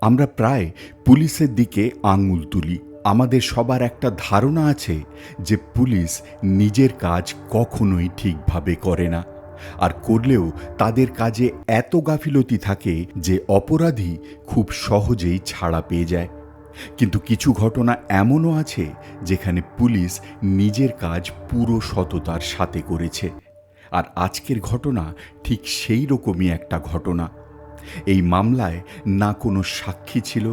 আমরা প্রায় পুলিশের দিকে আঙুল তুলি। আমাদের সবার একটা ধারণা আছে যে পুলিশ নিজের কাজ কখনোই ঠিকভাবে করে না। আর করলেও তাদের কাজে এত গাফিলতি থাকে যে অপরাধী খুব সহজেই ছাড়া পেয়ে যায়। কিন্তু কিছু ঘটনা এমনও আছে যেখানে পুলিশ নিজের কাজ পুরো সততার সাথে করেছে। আর আজকের ঘটনা ঠিক সেই রকমই একটা ঘটনা। এই মামলায় না কোনো সাক্ষী ছিল,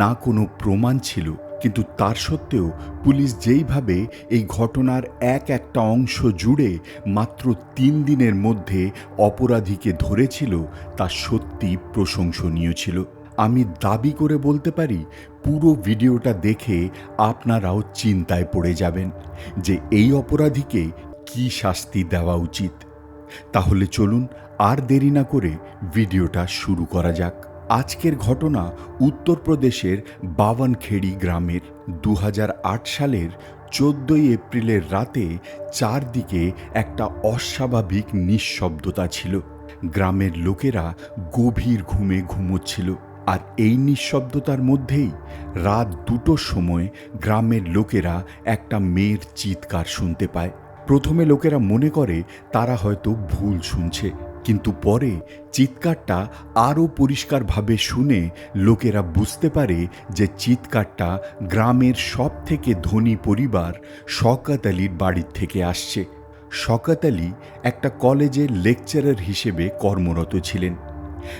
না কোনো প্রমাণ ছিল, কিন্তু তার সত্ত্বেও পুলিশ যেইভাবে এই ঘটনার এক একটা অংশ জুড়ে মাত্র তিন দিনের মধ্যে অপরাধীকে ধরেছিল, তা সত্যি প্রশংসনীয় ছিল। আমি দাবি করে বলতে পারি, পুরো ভিডিওটা দেখে আপনারাও চিন্তায় পড়ে যাবেন যে এই অপরাধীকে কি শাস্তি দেওয়া উচিত। তাহলে চলুন আর দেরি না করে ভিডিওটা শুরু করা যাক। আজকের ঘটনা উত্তরপ্রদেশের বাওয়ানখেড়ি গ্রামের দু হাজার আট সালের চোদ্দই এপ্রিলের রাতে চারদিকে একটা অস্বাভাবিক নিঃশব্দতা ছিল। গ্রামের লোকেরা গভীর ঘুমে ঘুমোচ্ছিল আর এই নিঃশব্দতার মধ্যেই রাত দুটোর সময় গ্রামের লোকেরা একটা মেয়ের চিৎকার শুনতে পায়। প্রথমে লোকেরা মনে করে তারা হয়তো ভুল শুনছে। কিন্তু পরে চিৎকারটা আরও পরিষ্কারভাবে শুনে লোকেরা বুঝতে পারে যে চিৎকারটা গ্রামের সব থেকে ধনী পরিবার শকাত আলীর বাড়ির থেকে আসছে। শকাত আলী একটা কলেজের লেকচারার হিসেবে কর্মরত ছিলেন।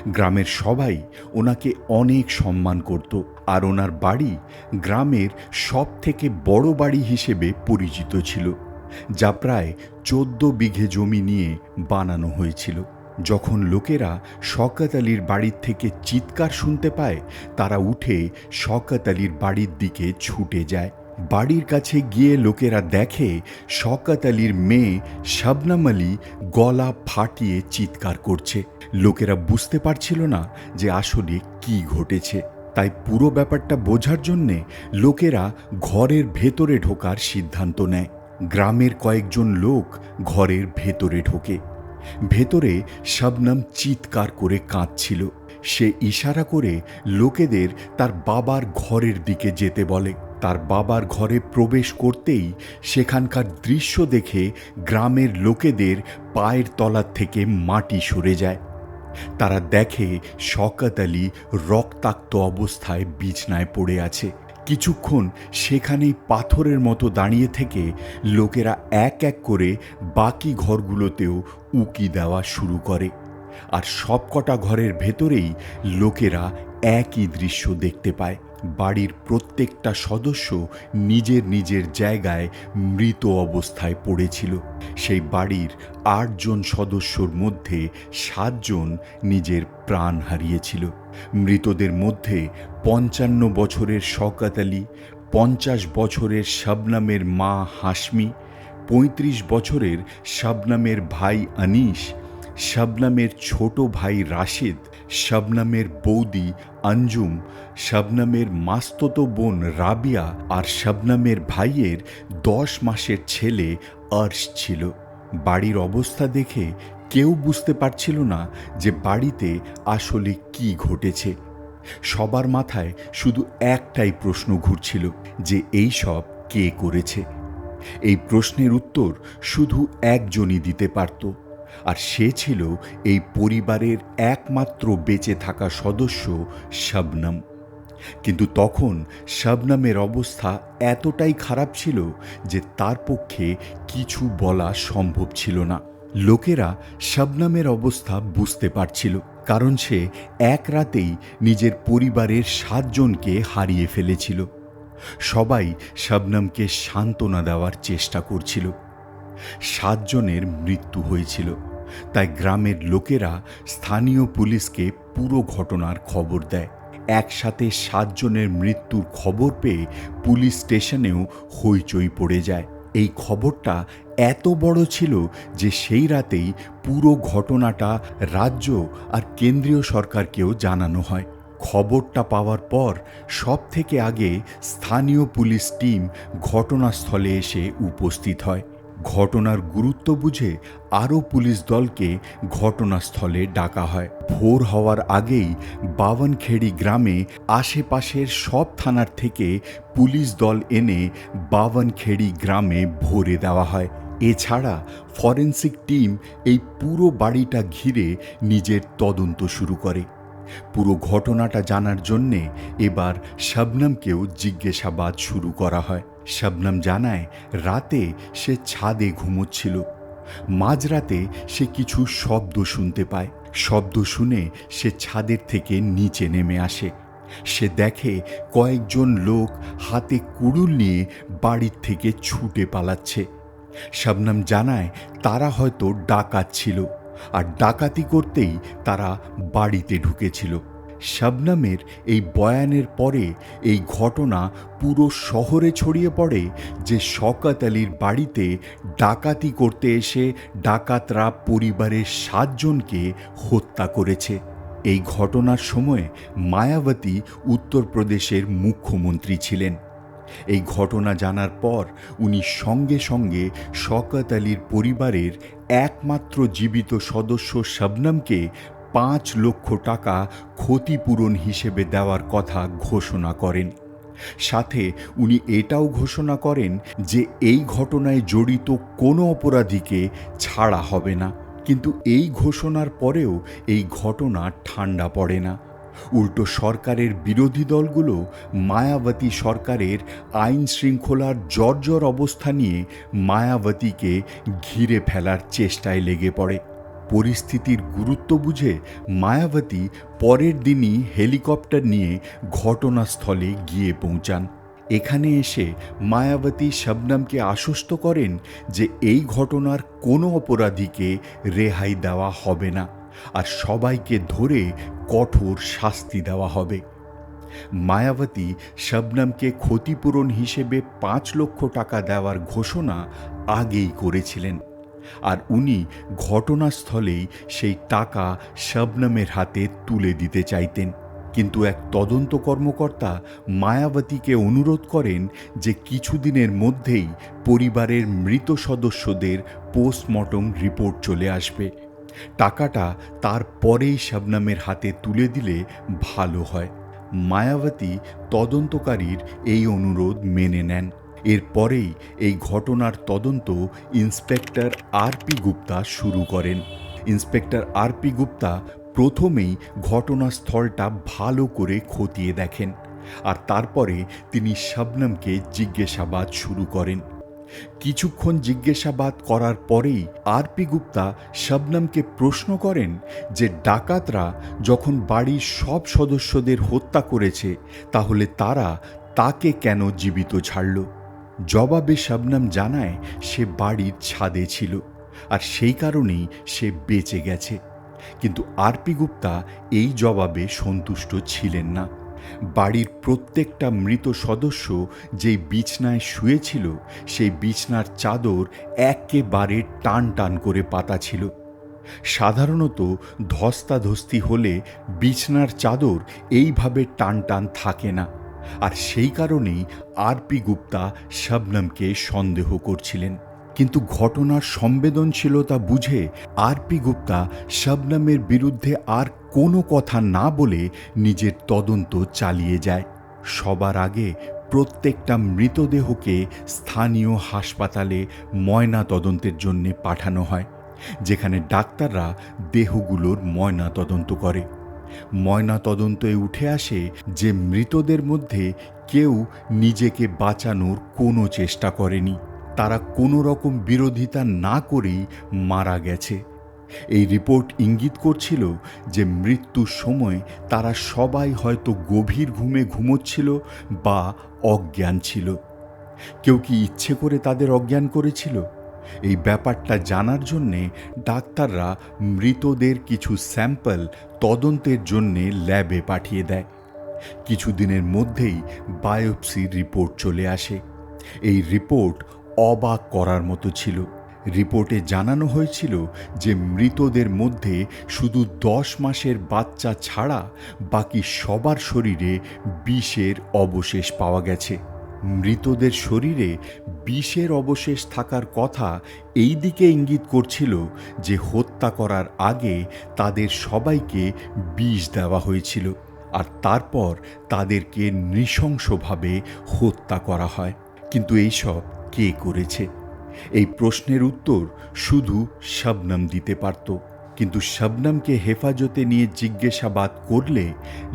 গ্রামের সবাই ওনাকে অনেক সম্মান করত আর ওনার বাড়ি গ্রামের সব থেকে বড় বাড়ি হিসেবে পরিচিত ছিল। যা প্রায় চোদ্দ বিঘে জমি নিয়ে বানানো হয়েছিল। যখন লোকেরা শকাত আলীর বাড়ির থেকে চিৎকার শুনতে পায়, তারা উঠে শকাত আলীর বাড়ির দিকে ছুটে যায়। বাড়ির কাছে গিয়ে লোকেরা দেখে শকাত আলীর মেয়ে শাবনাম আলী গলা ফাটিয়ে চিৎকার করছে। লোকেরা বুঝতে পারছিল না যে আসলে কি ঘটেছে। তাই পুরো ব্যাপারটা বোঝার জন্যে লোকেরা ঘরের ভেতরে ঢোকার সিদ্ধান্ত নেয়। গ্রামের কয়েকজন লোক ঘরের ভেতরে ঢোকে। ভেতরে শবনম চিৎকার করে কাঁদছিল। সে ইশারা করে লোকেদের তার বাবার ঘরের দিকে যেতে বলে। তার বাবার ঘরে প্রবেশ করতেই সেখানকার দৃশ্য দেখে গ্রামের লোকেদের পায়ের তলার থেকে মাটি সরে যায়। তারা দেখে শকাত আলী রক্তাক্ত অবস্থায় বিছনায় পড়ে আছে। কিছুক্ষণ সেখানেই পাথরের মতো দাঁড়িয়ে থেকে লোকেরা এক এক করে বাকি ঘরগুলোতেও উকি দেওয়া শুরু করে। আর সবকটা ঘরের ভেতরেই লোকেরা একই দৃশ্য দেখতে পায়। বাড়ির প্রত্যেকটা সদস্য নিজের নিজের জায়গায় মৃত অবস্থায় পড়েছিল। সেই বাড়ির আটজন সদস্যর মধ্যে সাতজন নিজের প্রাণ হারিয়েছিল। মৃতদের মধ্যে পঞ্চান্ন বছরের শকাত আলী, পঞ্চাশ বছরের শবনামের মা হাসমি পঁয়ত্রিশ বছরের শবনামের ভাই আনিস শবনামের ছোট ভাই রাশিদ শবনামের বৌদি আঞ্জুম, শবনামের মাস্তত বোন রাবিয়া আর শবনামের ভাইয়ের দশ মাসের ছেলে আর্শ ছিল। বাড়ির অবস্থা দেখে কেউ বুঝতে পারছিল না যে বাড়িতে আসলে কি ঘটেছে। সবার মাথায় শুধু একটাই প্রশ্ন ঘুরছিল যে এই সব কে করেছে? এই প্রশ্নের উত্তর শুধু একজনই দিতে পারত। আর সে ছিল এই পরিবারের একমাত্র বেঁচে থাকা সদস্য শবনম। কিন্তু তখন শবনমের অবস্থা এতটাই খারাপ ছিল যে তার পক্ষে কিছু বলা সম্ভব ছিল না। লোকেরা শবনমের অবস্থা বুঝতে পারছিল, কারণ সে এক রাতেই নিজের পরিবারের সাতজনকে হারিয়ে ফেলেছিল। সবাই শবনমকে সান্ত্বনা দেওয়ার চেষ্টা করছিল। সাতজনের মৃত্যু হয়েছিল। তাই গ্রামের লোকেরা স্থানীয় পুলিশকে পুরো ঘটনার খবর দেয়। একসাথে সাতজনের মৃত্যুর খবর পেয়ে পুলিশ স্টেশনেও হইচই পড়ে যায়। এই খবরটা এত বড় ছিল যে সেই রাতেই পুরো ঘটনাটা রাজ্য আর কেন্দ্রীয় সরকারকেও জানানো হয়। খবরটা পাওয়ার পর সব থেকে আগে স্থানীয় পুলিশ টিম ঘটনাস্থলে এসে উপস্থিত হয়। ঘটনার গুরুত্ব বুঝে আরও পুলিশ দলকে ঘটনাস্থলে ডাকা হয়। ভোর হওয়ার আগেই বাওয়ানখেড়ি গ্রামে আশেপাশের সব থানার থেকে পুলিশ দল এনে বাওয়ানখেড়ি গ্রামে ভরে দেওয়া হয়। এছাড়া ফরেন্সিক টিম এই পুরো বাড়িটা ঘিরে নিজের তদন্ত শুরু করে। পুরো ঘটনাটা জানার জন্যে এবার শবনমকেও জিজ্ঞাসাবাদ শুরু করা হয়। শবনম জানায়, রাতে সে ছাদে ঘুমোচ্ছিল। মাঝরাতে সে কিছু শব্দ শুনতে পায়। শব্দ শুনে সে ছাদের থেকে নিচে নেমে আসে। সে দেখে কয়েকজন লোক হাতে কুড়ুল নিয়ে বাড়ির থেকে ছুটে পালাচ্ছে। শবনম জানায়, তারা হয়তো ডাকাত ছিল, আর ডাকাতি করতেই তারা বাড়িতে ঢুকেছিল। শবনমের এই বয়ানের পরে এই ঘটনা পুরো শহরে ছড়িয়ে পড়ে যে শকাত আলীর বাড়িতে ডাকাতি করতে এসে ডাকাতরা পরিবারের সাতজনকে হত্যা করেছে। এই ঘটনার সময় মায়াবতী উত্তরপ্রদেশের মুখ্যমন্ত্রী ছিলেন। এই ঘটনা জানার পর উনি সঙ্গে সঙ্গে শকত আলীর পরিবারের একমাত্র জীবিত সদস্য শবনমকে পাঁচ লক্ষ টাকা ক্ষতিপূরণ হিসেবে দেওয়ার কথা ঘোষণা করেন। সাথে উনি এটাও ঘোষণা করেন যে এই ঘটনায় জড়িত কোনো অপরাধীকে ছাড়া হবে না। কিন্তু এই ঘোষণার পরেও এই ঘটনা ঠান্ডা পড়ে না। উল্টো সরকারের বিরোধী দলগুলো মায়াবতী সরকারের আইন শৃঙ্খলার জর্জর অবস্থা নিয়ে মায়াবতীকে ঘিরে ফেলার চেষ্টায় লেগে পড়ে। পরিস্থিতির গুরুত্ব বুঝে মায়াবতী পরের দিনই হেলিকপ্টার নিয়ে ঘটনাস্থলে গিয়ে পৌঁছান। এখানে এসে মায়াবতী শবনমকে আশ্বস্ত করেন যে এই ঘটনার কোনো অপরাধীকে রেহাই দেওয়া হবে না আর সবাইকে ধরে কঠোর শাস্তি দেওয়া হবে। মায়াবতী শবনমকে ক্ষতিপূরণ হিসেবে পাঁচ লক্ষ টাকা দেওয়ার ঘোষণা আগেই করেছিলেন। আর উনি ঘটনাস্থলেই সেই টাকা শবনমের হাতে তুলে দিতে চাইতেন। কিন্তু এক তদন্ত কর্মকর্তা মায়াবতীকে অনুরোধ করেন যে কিছুদিনের মধ্যেই পরিবারের মৃত সদস্যদের পোস্টমর্টম রিপোর্ট চলে আসবে। টাকাটা তারপরেই শবনমের হাতে তুলে দিলে ভালো হয়। মায়াবতী তদন্তকারীর এই অনুরোধ মেনে নেন। এরপরেই এই ঘটনার তদন্ত ইন্সপেক্টর আর পি গুপ্তা শুরু করেন। ইন্সপেক্টর আর পি গুপ্তা প্রথমেই ঘটনাস্থলটা ভালো করে খতিয়ে দেখেন আর তারপরে তিনি শবনমকে জিজ্ঞাসাবাদ শুরু করেন। কিছুক্ষণ জিজ্ঞাসাবাদ করার পরেই আর পি গুপ্তা শবনমকে প্রশ্ন করেন যে ডাকাতরা যখন বাড়ির সব সদস্যদের হত্যা করেছে, তাহলে তারা তাকে কেন জীবিত ছাড়ল? জবাবে শবনম জানায়, সে বাড়ির ছাদে ছিল আর সেই কারণেই সে বেঁচে গেছে। কিন্তু আরপি গুপ্তা এই জবাবে সন্তুষ্ট ছিলেন না। বাড়ির প্রত্যেকটা মৃত সদস্য যেই বিছনায় শুয়েছিল, সেই বিছনার চাদর একেবারে টান টান করে পাতা ছিল। সাধারণত ধস্তাধস্তি হলে বিছনার চাদর এইভাবে টান টান থাকে না। আর সেই কারণেই আরপি গুপ্তা শবনমকে সন্দেহ করছিলেন। কিন্তু ঘটনার সংবেদনশীলতা বুঝে আরপি গুপ্তা শবনমের বিরুদ্ধে আর কোনো কথা না বলে নিজের তদন্ত চালিয়ে যায়। সবার আগে প্রত্যেকটা মৃতদেহকে স্থানীয় হাসপাতালে ময়না তদন্তের জন্য পাঠানো হয়, যেখানে ডাক্তাররা দেহগুলোর ময়না তদন্ত করে। ময়না তদন্তে উঠে আসে যে মৃতদের মধ্যে কেউ নিজেকে বাঁচানোর কোনো চেষ্টা করেনি। তারা কোনো রকম বিরোধিতা না করেই মারা গেছে। এই রিপোর্ট ইঙ্গিত করছিল যে মৃত্যুর সময় তারা সবাই হয়তো গভীর ঘুমে ঘুমোচ্ছিল বা অজ্ঞান ছিল। কেউ কি ইচ্ছে করে তাদের অজ্ঞান করেছিল? এই ব্যাপারটা জানার জন্যে ডাক্তাররা মৃতদের কিছু স্যাম্পল তদন্তের জন্যে ল্যাবে পাঠিয়ে দেয়। কিছুদিনের মধ্যেই বায়োপসির রিপোর্ট চলে আসে। এই রিপোর্ট অবাক করার মতো ছিল। রিপোর্টে জানানো হয়েছিল যে মৃতদের মধ্যে শুধু দশ মাসের বাচ্চা ছাড়া বাকি সবার শরীরে বিষের অবশেষ পাওয়া গেছে। মৃতদের শরীরে বিষের অবশেষ থাকার কথা এই দিকে ইঙ্গিত করছিল যে হত্যা করার আগে তাদের সবাইকে বিষ দেওয়া হয়েছিল আর তারপর তাদেরকে নৃশংসভাবে হত্যা করা হয়। কিন্তু এইসব কে করেছে? এই প্রশ্নের উত্তর শুধু শবনম দিতে পারত। কিন্তু শবনমকে হেফাজতে নিয়ে জিজ্ঞাসাবাদ করলে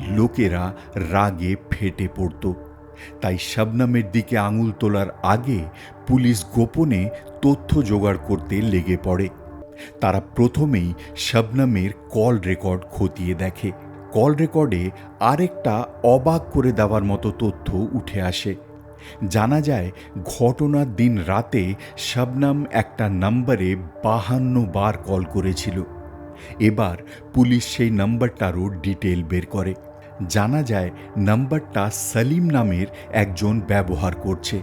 লোকেরা রাগে ফেটে পড়ত। তাই শবনমের দিকে আঙুল তোলার আগে পুলিশ গোপনে তথ্য জোগাড় করতে লেগে পড়ে। তারা প্রথমেই শবনমের কল রেকর্ড খতিয়ে দেখে। কল রেকর্ডে আরেকটা অবাক করে দেওয়ার মতো তথ্য উঠে আসে। জানা যায়, ঘটনার দিন রাতে শবনম একটা নম্বরে বাহান্ন বার কল করেছিল। এবার পুলিশ সেই নম্বরটারও ডিটেল বের করে। জানা যায় নম্বরটা সলিম নামের একজন ব্যবহার করছে।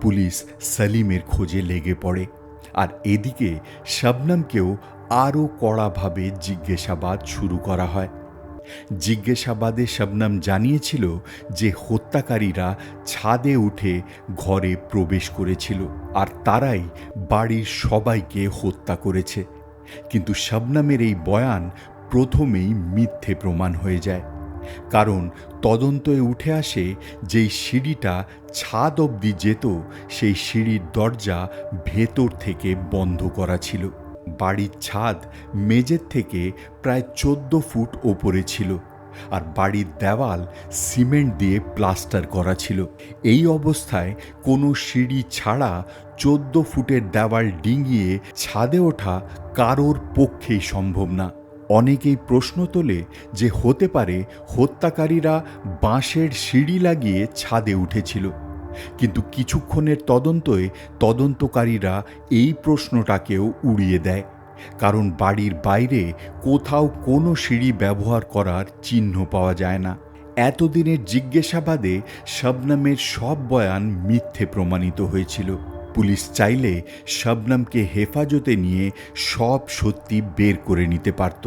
পুলিশ সলিমের খোঁজে লেগে পড়ে। আর এদিকে শবনমকেও আরও কড়াভাবে জিজ্ঞাসাবাদ শুরু করা হয়। জিজ্ঞাসাবাদে শবনম জানিয়েছিল যে হত্যাকারীরা ছাদে উঠে ঘরে প্রবেশ করেছিল আর তারাই বাড়ির সবাইকে হত্যা করেছে। কিন্তু শবনমের এই বয়ান প্রথমেই মিথ্যে প্রমাণ হয়ে যায়। কারণ তদন্তে উঠে আসে যেই সিঁড়িটা ছাদ অবধি যেত, সেই সিঁড়ির দরজা ভেতর থেকে বন্ধ করা ছিল। বাড়ির ছাদ মেজের থেকে প্রায় চোদ্দ ফুট ওপরে ছিল আর বাড়ির দেওয়াল সিমেন্ট দিয়ে প্লাস্টার করা ছিল। এই অবস্থায় কোনো সিঁড়ি ছাড়া চোদ্দ ফুটের দেওয়াল ডিঙিয়ে ছাদে ওঠা কারোর পক্ষেই সম্ভব না। অনেকেই প্রশ্ন তোলে যে হতে পারে হত্যাকারীরা বাঁশের সিঁড়ি লাগিয়ে ছাদে উঠেছিল। কিন্তু কিছুক্ষণের তদন্তয়ে তদন্তকারীরা এই প্রশ্নটাকেও উড়িয়ে দেয়। কারণ বাড়ির বাইরে কোথাও কোনো সিঁড়ি ব্যবহার করার চিহ্ন পাওয়া যায় না। এতদিনের জিজ্ঞাসাবাদে শবনামের সব বয়ান মিথ্যে প্রমাণিত হয়েছিল। পুলিশ চাইলে শবনমকে হেফাজতে নিয়ে সব সত্যি বের করে নিতে পারত।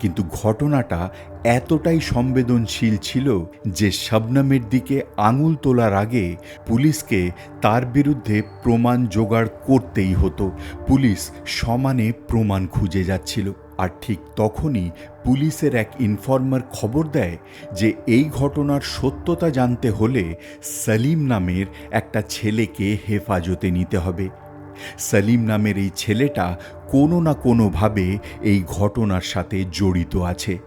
কিন্তু ঘটনাটা এতটাই সংবেদনশীল ছিল যে শবনমের দিকে আঙুল তোলার আগে পুলিশকে তার বিরুদ্ধে প্রমাণ জোগাড় করতেই হতো। পুলিশ সমানে প্রমাণ খুঁজে যাচ্ছিল। আর ঠিক তখনই পুলিশের এক ইনফর্মার খবর দেয় যে এই ঘটনার সত্যতা জানতে হলে সলিম নামের একটা ছেলেকে হেফাজতে নিতে হবে। সলিম নামের এই ছেলেটা কোনো না কোনোভাবে এই ঘটনার সাথে জড়িত আছে।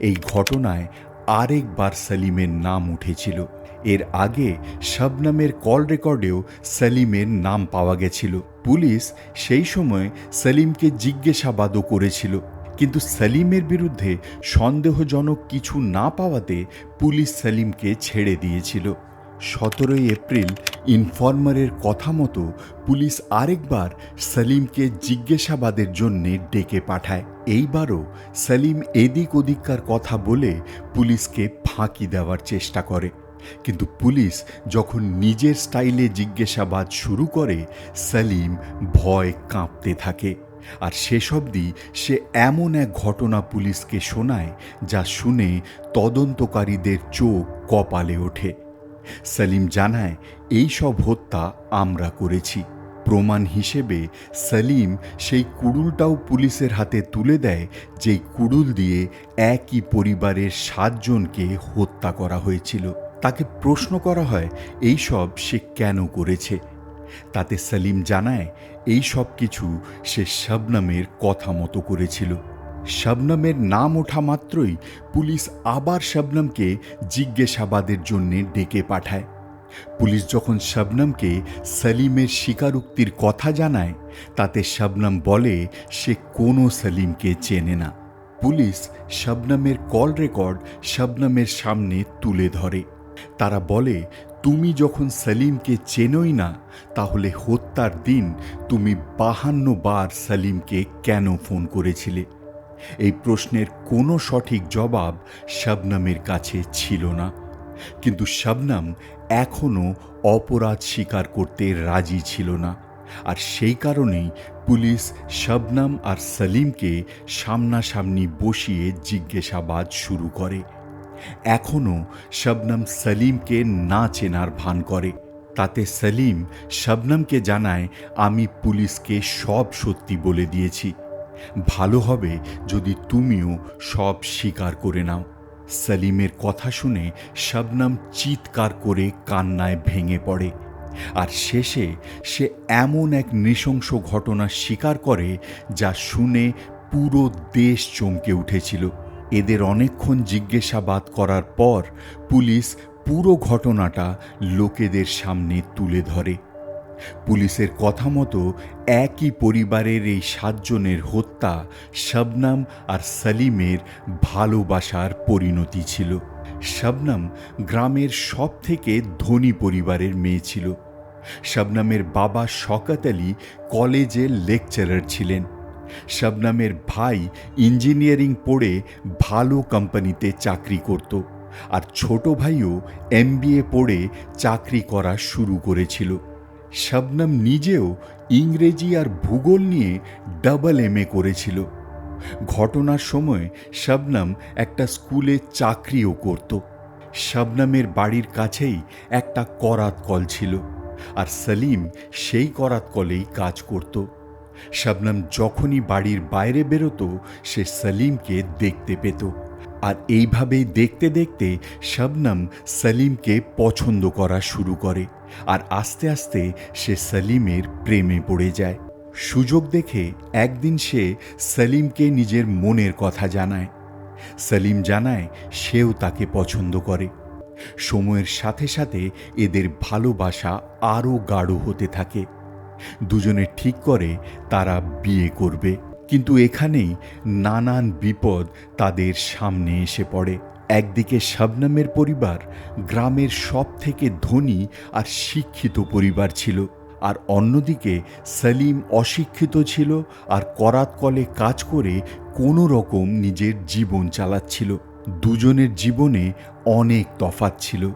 এই ঘটনায় আরেকবার সলিমের নাম উঠেছিল। এর আগে শবনমের কল রেকর্ডেও সলিমের নাম পাওয়া গেছিল। পুলিশ সেই সময় সলিমকে জিজ্ঞাসাবাদও করেছিল। কিন্তু সলিমের বিরুদ্ধে সন্দেহজনক কিছু না পাওয়াতে পুলিশ সলিমকে ছেড়ে দিয়েছিল। সতেরোই এপ্রিল ইনফরমারের কথা মতো পুলিশ আরেকবার সলিমকে জিজ্ঞাসাবাদের জন্য ডেকে পাঠায়। এইবারও সলিম এদিক ওদিককার কথা বলে পুলিশকে ফাঁকি দেওয়ার চেষ্টা করে। কিন্তু পুলিশ যখন নিজের স্টাইলে জিজ্ঞাসাবাদ শুরু করে, সলিম ভয় কাঁপতে থাকে। আর শেষ অবধি সে এমন এক ঘটনা পুলিশকে শোনায়, যা শুনে তদন্তকারীদের চোখ কপালে ওঠে। সলিম জানায়, এই সব হত্যা আমরা করেছি। প্রমাণ হিসেবে সলিম সেই কুড়ুলটাও পুলিশের হাতে তুলে দেয়, যেই কুড়ুল দিয়ে একই পরিবারের সাতজনকে হত্যা করা হয়েছিল। তাকে প্রশ্ন করা হয়, এই সব সে কেন করেছে? তাতে সলিম জানায়, এই সব কিছু সে শবনমের কথা মতো করেছিল। শবনমের নাম ওঠা মাত্রই পুলিশ আবার শবনমকে জিজ্ঞাসাবাদের জন্যে ডেকে পাঠায়। পুলিশ যখন শবনমকে সলিমের স্বীকারোক্তির কথা জানায়, তাতে শবনম বলে, সে কোনো সলিমকে চেনে না। পুলিশ শবনমের কল রেকর্ড শবনমের সামনে তুলে ধরে। তারা বলে, তুমি যখন সলিমকে চেনোই না, তাহলে হত্যার দিন তুমি বাহান্ন বার সলিমকে কেন ফোন করেছিলে? এই প্রশ্নের কোনো সঠিক জবাব শবনমের কাছে ছিল না। কিন্তু শবনম এখনও অপরাধ স্বীকার করতে রাজি ছিল না। আর সেই কারণেই পুলিশ শবনম আর সলিমকে সামনাসামনি বসিয়ে জিজ্ঞাসাবাদ শুরু করে। এখনও শবনম সলিমকে না চেনার ভান করে। তাতে সলিম শবনমকে জানায়, আমি পুলিশকে সব সত্যি বলে দিয়েছি। ভালো হবে যদি তুমিও সব স্বীকার করে নাও। সলিমের কথা শুনে শবনম চিৎকার করে কান্নায় ভেঙে পড়ে। আর শেষে সে এমন এক নৃশংস ঘটনা স্বীকার করে, যা শুনে পুরো দেশ চমকে উঠেছিল। এদের অনেকক্ষণ জিজ্ঞাসাবাদ করার পর পুলিশ পুরো ঘটনাটা লোকেদের সামনে তুলে ধরে। পুলিশের কথা মতো একই পরিবারের এই সাতজনের হত্যা শবনম আর সলিমের ভালোবাসার পরিণতি ছিল। শবনম গ্রামের সব থেকে ধনী পরিবারের মেয়ে ছিল। শবনমের বাবা শকত আলী কলেজে লেকচারার ছিলেন। শবনমের ভাই ইঞ্জিনিয়ারিং পড়ে ভালো কোম্পানিতে চাকরি করত আর ছোট ভাইও এমবিএ পড়ে চাকরি করা শুরু করেছিল। শবনম নিজেও ইংরেজি আর ভূগোল নিয়ে ডাবল এম এ করেছিল। ঘটনার সময় শবনম একটা স্কুলে চাকরিও করত। শবনমের বাড়ির কাছেই একটা করাত কল ছিল আর সলিম সেই করাত কলেই কাজ করত। শবনম যখনই বাড়ির বাইরে বেরোতো, সে সলিমকে দেখতে পেত। আর এইভাবেই দেখতে দেখতে শবনম সলিমকে পছন্দ করা শুরু করে। আর আস্তে আস্তে সে সলিমের প্রেমে পড়ে যায়। সুযোগ দেখে একদিন সে সলিমকে নিজের মনের কথা জানায়। সলিম জানায় সেও তাকে পছন্দ করে। সময়ের সাথে সাথে এদের ভালোবাসা আরও গাঢ় হতে থাকে। দুজনে ঠিক করে তারা বিয়ে করবে। কিন্তু এখানেই নানান বিপদ তাদের সামনে এসে পড়ে। একদিকে শবনমের পরিবার গ্রামের সব থেকে ধনী আর শিক্ষিত পরিবার ছিল, আর অন্যদিকে সলিম অশিক্ষিত ছিল আর করাত কলে কাজ করে কোনো রকম নিজের জীবন চালাচ্ছিল। দুজনের জীবনে অনেক তফাত ছিল।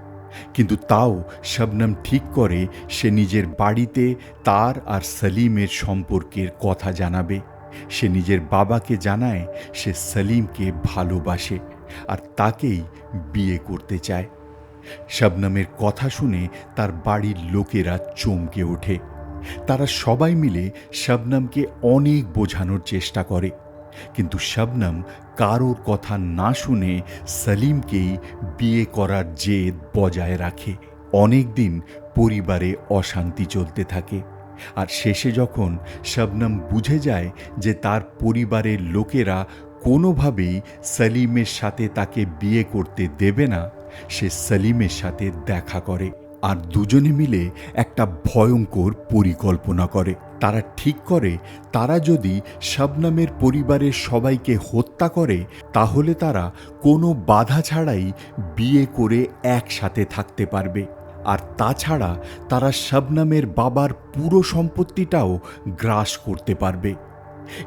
কিন্তু তাও শবনম ঠিক করে সে নিজের বাড়িতে তার আর সলিমের সম্পর্কের কথা জানাবে। সে নিজের বাবাকে জানায় সে সলিমকে ভালোবাসে আর তাকেই বিয়ে করতে চায়। শবনমের কথা শুনে তার বাড়ির লোকেরা চমকে ওঠে। তারা সবাই মিলে শবনমকে অনেক বোঝানোর চেষ্টা করে। কিন্তু শবনম কারোর কথা না শুনে সলিমকেই বিয়ে করার জেদ বজায় রাখে। অনেক দিন পরিবারে অশান্তি চলতে থাকে। আর শেষে যখন শবনম বুঝে যায় যে তার পরিবারের লোকেরা কোনোভাবেই সলিমের সাথে তাকে বিয়ে করতে দেবে না, সে সলিমের সাথে দেখা করে। আর দুজনে মিলে একটা ভয়ঙ্কর পরিকল্পনা করে। তারা ঠিক করে, তারা যদি শবনামের পরিবারের সবাইকে হত্যা করে, তাহলে তারা কোনো বাধা ছাড়াই বিয়ে করে একসাথে থাকতে পারবে। আর তাছাড়া তারা শবনমের বাবার পুরো সম্পত্তিটাও গ্রাস করতে পারবে।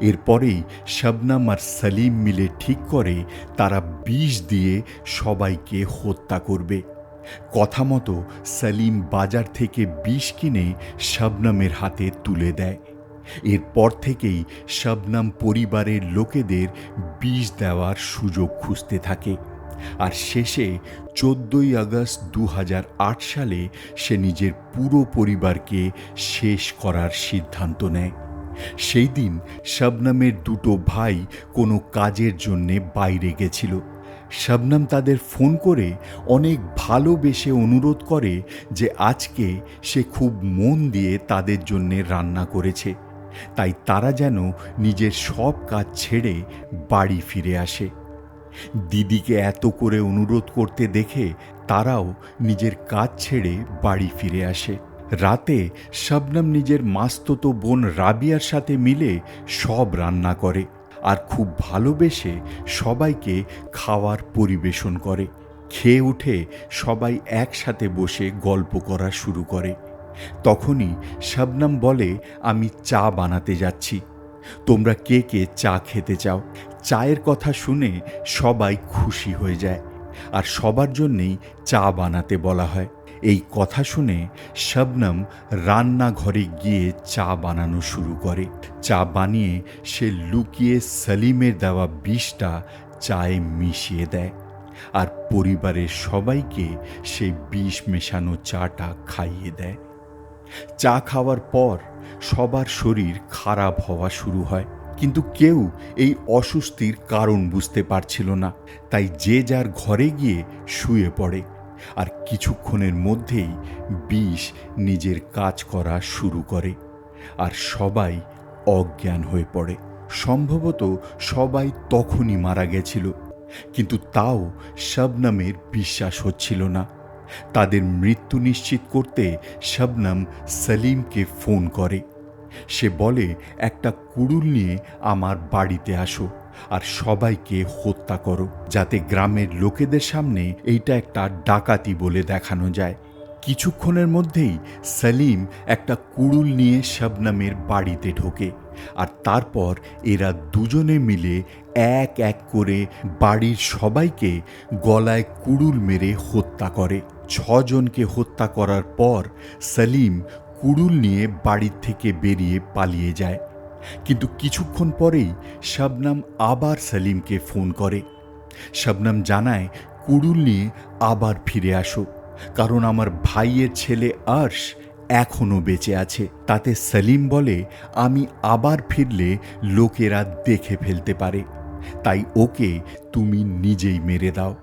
এরপরেই শবনাম আর সলিম মিলে ঠিক করে, তারা বিষ দিয়ে সবাইকে হত্যা করবে। কথা মতো সলিম বাজার থেকে বিষ কিনে শবনমের হাতে তুলে দেয়। এরপর থেকেই শবনম পরিবারের লোকেদের বিষ দেওয়ার সুযোগ খুঁজতে থাকে। আর শেষে চোদ্দই আগস্ট দুহাজার আট সালে সে নিজের পুরো পরিবারকে শেষ করার সিদ্ধান্ত নেয়। সেই দিন শবনমের দুটো ভাই কোনো কাজের জন্যে বাইরে গেছিল। শবনম তাদের ফোন করে অনেক ভালোবেসে অনুরোধ করে যে আজকে সে খুব মন দিয়ে তাদের জন্যে রান্না করেছে। তাই তারা যেন নিজের সব কাজ ছেড়ে বাড়ি ফিরে আসে। দিদিকে এত করে অনুরোধ করতে দেখে তারাও নিজের কাজ ছেড়ে বাড়ি ফিরে আসে। রাতে শবনম নিজের মাস্তত বোন রাবিয়ার সাথে মিলে সব রান্না করে। আর খুব ভালোবেসে সবাইকে খাওয়ার পরিবেশন করে। খেয়ে উঠে সবাই একসাথে বসে গল্প করা শুরু করে। তখনই শবনম বলে, আমি চা বানাতে যাচ্ছি। তোমরা কে কে চা খেতে চাও? চায়ের কথা শুনে সবাই খুশি হয়ে যায়। আর সবার জন্যেই চা বানাতে বলা হয়। এই কথা শুনে শবনম রান্নাঘরে গিয়ে চা বানানো শুরু করে। চা বানিয়ে সে লুকিয়ে সলিমের দেওয়া বিষটা চায়ে মিশিয়ে দেয় আর পরিবারের সবাইকে সেই বিষ মেশানো চাটা খাইয়ে দেয়। চা খাওয়ার পর সবার শরীর খারাপ হওয়া শুরু হয়, কিন্তু কেউ এই অস্বস্তির কারণ বুঝতে পারছিল না, তাই যে যার ঘরে গিয়ে শুয়ে পড়ে। আর কিছুক্ষণের মধ্যেই বিষ নিজের কাজ করা শুরু করে আর সবাই অজ্ঞান হয়ে পড়ে। সম্ভবত সবাই তখনই মারা গেছিল, কিন্তু তাও শবনমের বিশ্বাস হচ্ছিল না। তাদের মৃত্যু নিশ্চিত করতে শবনম সলিমকে ফোন করে। সে বলে, একটা কুড়ুল নিয়ে আমার বাড়িতে আসো। আর সবাইকে হত্যা করো, যাতে গ্রামের লোকেদের সামনে এইটা একটা ডাকাতি বলে দেখানো যায়। কিছুক্ষণের মধ্যেই সলিম একটা কুড়ুল নিয়ে শবনামের বাড়িতে ঢোকে, আর তারপর এরা দুজনে মিলে এক এক করে বাড়ির সবাইকে গলায় কুড়ুল মেরে হত্যা করে। ছজনকে হত্যা করার পর সলিম কুড়ুল নিয়ে বাড়ির থেকে বেরিয়ে পালিয়ে যায়। কিন্তু কিছুক্ষণ পরেই শবনম আবার সলিমকে ফোন করে। শবনম জানায়, কুড়ুল নিয়ে আবার ফিরে আসো, কারণ আমার ভাইয়ের ছেলে আর্শ এখনও বেঁচে আছে। তাতে সলিম বলে, আমি আবার ফিরলে লোকেরা দেখে ফেলতে পারে। তাই ওকে তুমি নিজেই মেরে দাও।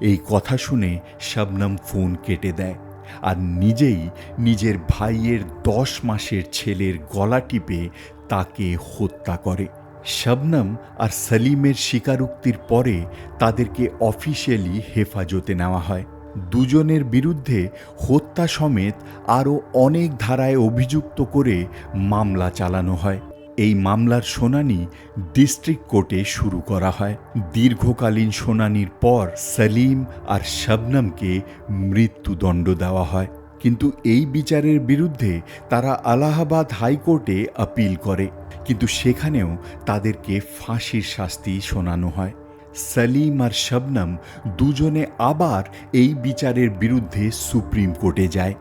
এই কথা শুনে শবনম ফোন কেটে দেয় আর নিজেই নিজের ভাইয়ের দশ মাসের ছেলের গলা টিপে তাকে হত্যা করে। শবনম আর সলিমের স্বীকারোক্তির পরে তাদেরকে অফিসিয়ালি হেফাজতে নেওয়া হয়। দুজনের বিরুদ্ধে হত্যা সমেত আরও অনেক ধারায় অভিযুক্ত করে মামলা চালানো হয়। এই মামলার শুনানি ডিস্ট্রিক্ট কোর্টে শুরু করা হয়। দীর্ঘকালীন শুনানির পর সলিম আর শবনমকে মৃত্যুদণ্ড দেওয়া হয়। কিন্তু এই বিচারের বিরুদ্ধে তারা আলাহাবাদ হাইকোর্টে আপিল করে। কিন্তু সেখানেও তাদেরকে ফাঁসির শাস্তি শোনানো হয়। সলিম আর শবনম দুজনে আবার এই বিচারের বিরুদ্ধে সুপ্রিম কোর্টে যায়।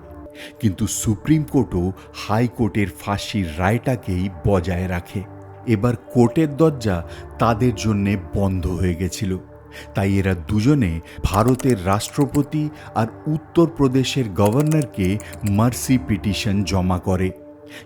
কিন্তু সুপ্রিম কোর্টও হাইকোর্টের ফাঁসির রায়টাকেই বজায় রাখে। এবার কোর্টের দরজা তাদের জন্যে বন্ধ হয়ে গেছিল। তাই এরা দুজনে ভারতের রাষ্ট্রপতি আর উত্তরপ্রদেশের গভর্নরকে মার্সি পিটিশন জমা করে।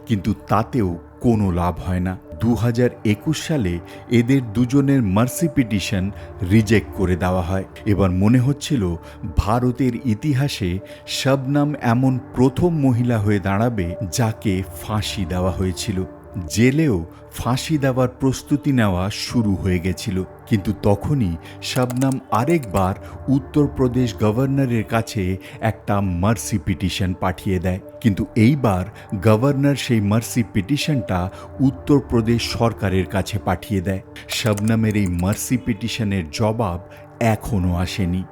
কিন্তু তাতেও কোনো লাভ হয় না। দু হাজার একুশ সালে এদের দুজনের মার্সি পিটিশন রিজেক্ট করে দেওয়া হয়। এবার মনে হচ্ছিল ভারতের ইতিহাসে শবনাম এমন প্রথম মহিলা হয়ে দাঁড়াবে যাকে ফাঁসি দেওয়া হয়েছিল। জেলেও ফাঁসি দেওয়ার প্রস্তুতি নেওয়া শুরু হয়ে গেছিল। কিন্তু তখনই শবনাম আরেকবার উত্তরপ্রদেশ গভর্নরের কাছে একটা মার্সি পিটিশন পাঠিয়ে দেয়। কিন্তু এইবার গভর্নর সেই মার্সি পিটিশনটা উত্তরপ্রদেশ সরকারের কাছে পাঠিয়ে দেয়। শবনামের এই মার্সি পিটিশনের জবাব এখনও আসেনি।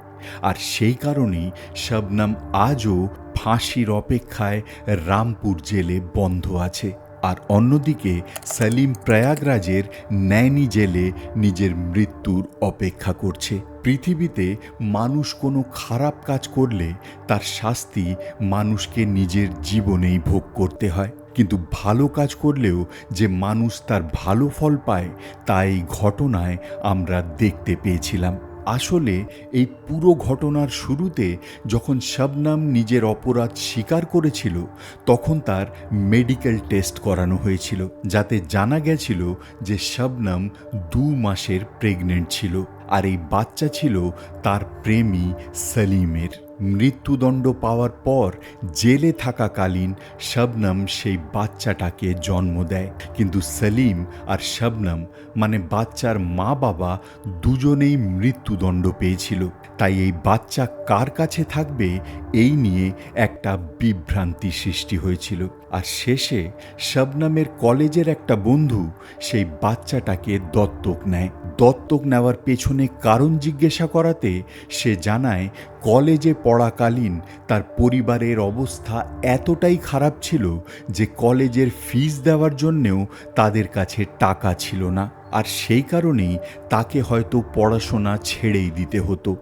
আর সেই কারণেই শবনম আজও ফাঁসির অপেক্ষায় রামপুর জেলে বন্ধ আছে। আর অন্যদিকে সালিম প্রয়াগরাজের ন্যায়নি জেলে নিজের মৃত্যুর অপেক্ষা করছে। পৃথিবীতে মানুষ কোনো খারাপ কাজ করলে তার শাস্তি মানুষকে নিজের জীবনেই ভোগ করতে হয়। কিন্তু ভালো কাজ করলেও যে মানুষ তার ভালো ফল পায়, তাই ঘটনায় আমরা দেখতে পেয়েছিলাম। আসলে এই পুরো ঘটনার শুরুতে যখন শবনাম নিজের অপরাধ স্বীকার করেছিল, তখন তার মেডিকেল টেস্ট করানো হয়েছিল, যাতে জানা গেছিল যে শবনাম দু মাসের প্রেগনেন্ট ছিল, আর এই বাচ্চা ছিল তার প্রেমী সলিমের। মৃত্যুদণ্ড পাওয়ার পর জেলে থাকাকালীন শবনম সেই বাচ্চাটাকে জন্ম দেয়। কিন্তু সলিম আর শবনম মানে বাচ্চার মা বাবা দুজনেই মৃত্যুদণ্ড পেয়েছিল। তাই এই বাচ্চা কার কাছে থাকবে, এই নিয়ে একটা বিভ্রান্তি সৃষ্টি হয়েছিল। আর শেষে শবনমের কলেজের একটা বন্ধু সেই বাচ্চাটাকে দত্তক নেয়। দত্তক নেওয়ার পেছনে কারণ জিজ্ঞাসা করাতে সে জানায় কলেজে পড়াকালীন তার পরিবারের অবস্থা এতটাই খারাপ ছিল যে কলেজের ফিস দেওয়ার জন্যেও তাদের কাছে টাকা ছিল না। আর সেই কারণেই তাকে হয়তো পড়াশোনা ছেড়েই দিতে হতো।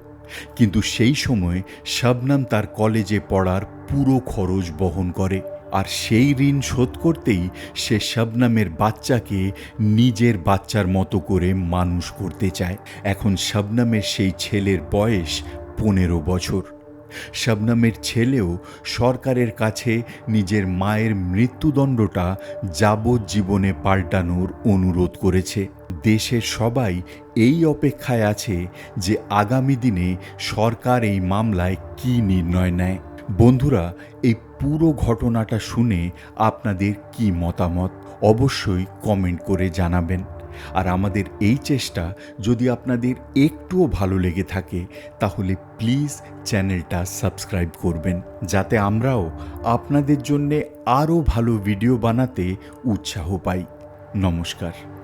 কিন্তু সেই সময় শবনম তার কলেজে পড়ার পুরো খরচ বহন করে। আর সেই ঋণ শোধ করতেই সে শবনমের বাচ্চাকে নিজের বাচ্চার মতো করে মানুষ করতে চায়। এখন শবনমের সেই ছেলের বয়স পনেরো বছর। শবনমের ছেলেও সরকারের কাছে নিজের মায়ের মৃত্যুদণ্ডটা যাবজ্জীবনে পাল্টানোর অনুরোধ করেছে। দেশের সবাই এই অপেক্ষায় আছে যে আগামী দিনে সরকার এই মামলায় কী নির্ণয় নেয়। বন্ধুরা, এই পুরো ঘটনাটা শুনে আপনাদের কি মতামত? অবশ্যই কমেন্ট করে জানাবেন। আর আমাদের এই চেষ্টা যদি আপনাদের একটুও ভালো লেগে থাকে, তাহলে প্লিজ চ্যানেলটা সাবস্ক্রাইব করবেন, যাতে আমরাও আপনাদের জন্যে আরও ভালো ভিডিও বানাতে উৎসাহ পাই। নমস্কার।